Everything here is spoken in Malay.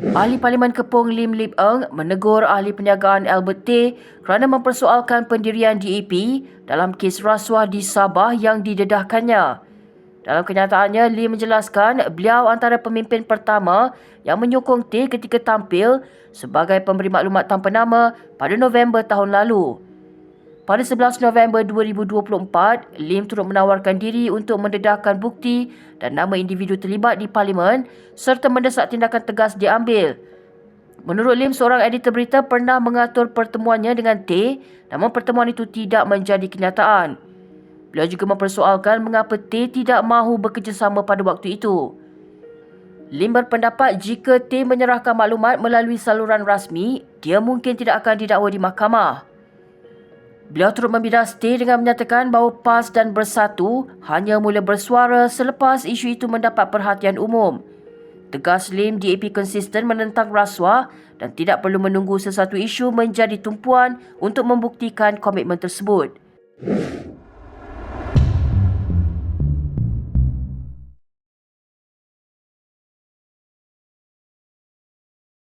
Ahli Parlimen Kepong Lim Lip Eng menegur ahli perniagaan Albert Tay kerana mempersoalkan pendirian DAP dalam kes rasuah di Sabah yang didedahkannya. Dalam kenyataannya, Lim menjelaskan beliau antara pemimpin pertama yang menyokong Tay ketika tampil sebagai pemberi maklumat tanpa nama pada November tahun lalu. Pada 11 November 2024, Lim turut menawarkan diri untuk mendedahkan bukti dan nama individu terlibat di parlimen serta mendesak tindakan tegas diambil. Menurut Lim, seorang editor berita pernah mengatur pertemuannya dengan T namun pertemuan itu tidak menjadi kenyataan. Beliau juga mempersoalkan mengapa T tidak mahu bekerjasama pada waktu itu. Lim berpendapat jika T menyerahkan maklumat melalui saluran rasmi, dia mungkin tidak akan didakwa di mahkamah. Beliau turut membidas T dengan menyatakan bahawa PAS dan Bersatu hanya mula bersuara selepas isu itu mendapat perhatian umum. Tegas Lim, DAP konsisten menentang rasuah dan tidak perlu menunggu sesuatu isu menjadi tumpuan untuk membuktikan komitmen tersebut.